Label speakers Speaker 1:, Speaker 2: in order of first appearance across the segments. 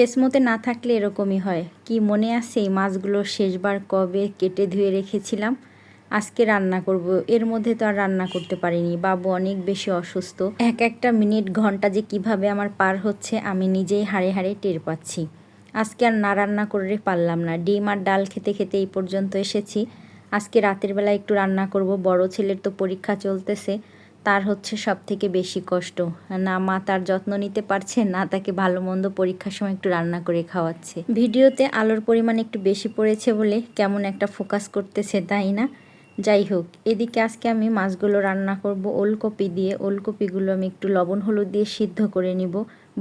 Speaker 1: কেসমতে না থাকলে এরকমই হয়। কি মনে আছে এই মাছগুলো শেষবার কবে কেটে ধুয়ে রেখেছিলাম? আজকে রান্না করব। এর মধ্যে তো আর রান্না করতে পারিনি। বাবু অনেক বেশি অসুস্থ। এক একটা মিনিট ঘণ্টা যে কীভাবে আমার পার হচ্ছে, আমি নিজেই হাড়ে হাড়ে টের পাচ্ছি। আজকে আর না রান্না করে পারলাম না। ডিম আর ডাল খেতে খেতে এই পর্যন্ত এসেছি। আজকে রাতের বেলা একটু রান্না করব। বড় ছেলের তো পরীক্ষা চলতেছে। তার হচ্ছে সব থেকে বেশি কষ্ট। না মা তার যত্ন নিতে পারছে, না তাকে ভালো মন্দ পরীক্ষার সময় একটু রান্না করে খাওয়াচ্ছে। ভিডিওতে আলোর পরিমাণ একটু বেশি পড়েছে বলে কেমন একটা ফোকাস করতেছে, তাই না? যাই হোক, এদিকে আজকে আমি মাছগুলো রান্না করব ওলকপি দিয়ে। ওলকপিগুলো আমি একটু লবণ, হলুদ দিয়ে সিদ্ধ করে নিব।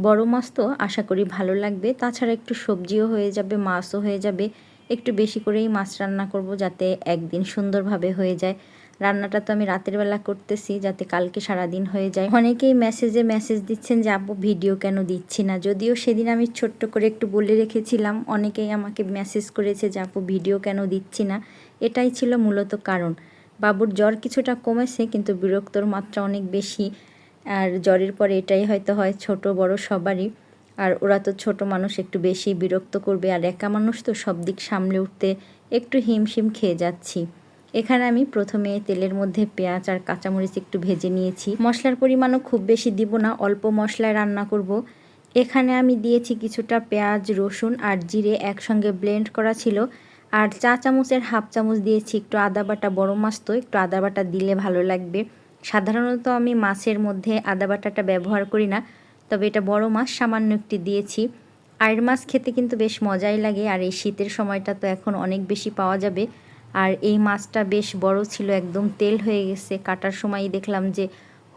Speaker 1: বড় মাছ তো আশা করি ভালো লাগবে। তাছাড়া একটু সবজিও হয়ে যাবে, মাছও হয়ে যাবে। একটু বেশি করেই মাছ রান্না করব যাতে একদিন সুন্দরভাবে হয়ে যায়। রান্নাটা তো আমি রাতের বেলা করতেছি যাতে কালকে সারা দিন হয়ে যায়। অনেকেই মেসেজে মেসেজ দিচ্ছেন যে আপু ভিডিও কেন দিচ্ছি না? যদিও সেদিন আমি ছোট্ট করে একটু বলে রেখেছিলাম, অনেকেই আমাকে মেসেজ করেছে যে আপু ভিডিও কেন দিচ্ছি না? এটাই ছিল মূলত কারণ। বাবুর জ্বর কিছুটা কমেছে, কিন্তু বিরক্তর মাত্রা অনেক বেশি। আর জ্বরের পরে এটাই হয়তো হয় ছোট, বড় সবারই। আর ওরা তো ছোট মানুষ, একটু বেশি বিরক্ত করবে। আর একা মানুষ তো সব দিক সামলে উঠতে একটু হিমশিম খেয়ে যাচ্ছি। এখানে আমি প্রথমে তেলের মধ্যে পেঁয়াজ আর কাঁচামরিচ একটু ভেজে নিয়েছি। মশলার পরিমাণও খুব বেশি দিব না, অল্প মশলায় রান্না করব। এখানে আমি দিয়েছি কিছুটা পেঁয়াজ, রসুন আর জিরে একসঙ্গে ব্লেন্ড করা ছিল। আর চা চামচের হাফ চামচ দিয়েছি একটু আদা বাটা বড় মাছ তো একটু আদা বাটা দিলে ভালো লাগবে। সাধারণত আমি মাছের মধ্যে আদা বাটাটা ব্যবহার করি না, তবে এটা বড় মাছ, সামান্য একটি দিয়েছি। আয়ের মাছ খেতে কিন্তু বেশ মজাই লাগে, আর এই শীতের সময়টা তো এখন অনেক বেশি পাওয়া যাবে। আর এই মাছটা বেশ বড় ছিল, একদম তেল হয়ে গেছে। কাটার সময় দেখলাম যে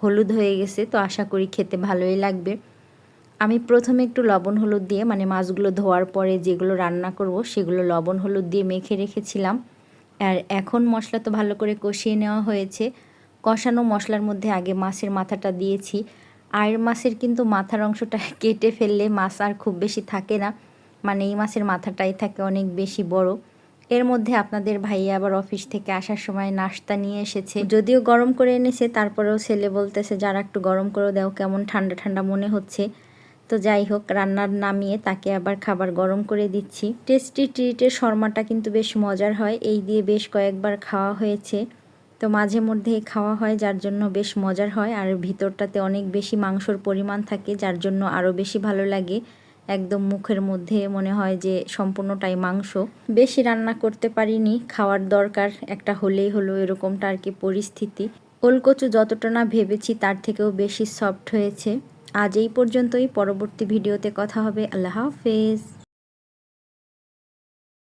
Speaker 1: হলুদ হয়ে গেছে, তো আশা করি খেতে ভালোই লাগবে। আমি প্রথমে একটু লবণ হলুদ দিয়ে মানে মাছগুলো ধোয়ার পরে যেগুলো রান্না করব, সেগুলো লবণ হলুদ দিয়ে মেখে রেখেছিলাম। আর এখন মশলা তো ভালো করে কষিয়ে নেওয়া হয়েছে। কষানো মশলার মধ্যে আগে মাছের মাথাটা দিয়েছি। আর মাছের কিন্তু মাথার অংশটা কেটে ফেললে মাছ আর খুব বেশি থাকে না। মানে এই মাছের মাথাটাই থাকে অনেক বেশি বড়। এর মধ্যে আপনাদের ভাইয়া আবার অফিস থেকে আসার সময় নাস্তা নিয়ে এসেছে। যদিও গরম করে এনেছে, তারপরেও ছেলে বলতেছে, যারা একটু গরম করে দাও, কেমন ঠান্ডা ঠান্ডা মনে হচ্ছে। তো যাই হোক, রান্নার নামিয়ে তাকে আবার খাবার গরম করে দিচ্ছি। টেস্টি ট্রিটের শর্মাটা কিন্তু বেশ মজার হয়, এই দিয়ে বেশ কয়েকবার খাওয়া হয়েছে। তো মাঝে মধ্যে খাওয়া হয়, যার জন্য বেশ মজার হয়, আর ভিতরটাতে অনেক বেশি মাংসর পরিমাণ থাকে, যার জন্য আরও বেশি ভালো লাগে। একদম মুখের মধ্যে মনে হয় যে সম্পূর্ণটাই মাংস। বেশি রান্না করতে পারিনি, খাওয়ার দরকার একটা হলেই হলো এরকমটা আর কি পরিস্থিতি। ওলকচু যতটা না ভেবেছি তার থেকেও বেশি সফট হয়েছে। আজ এই পর্যন্তই, পরবর্তী ভিডিওতে কথা হবে। আল্লাহ হাফেজ।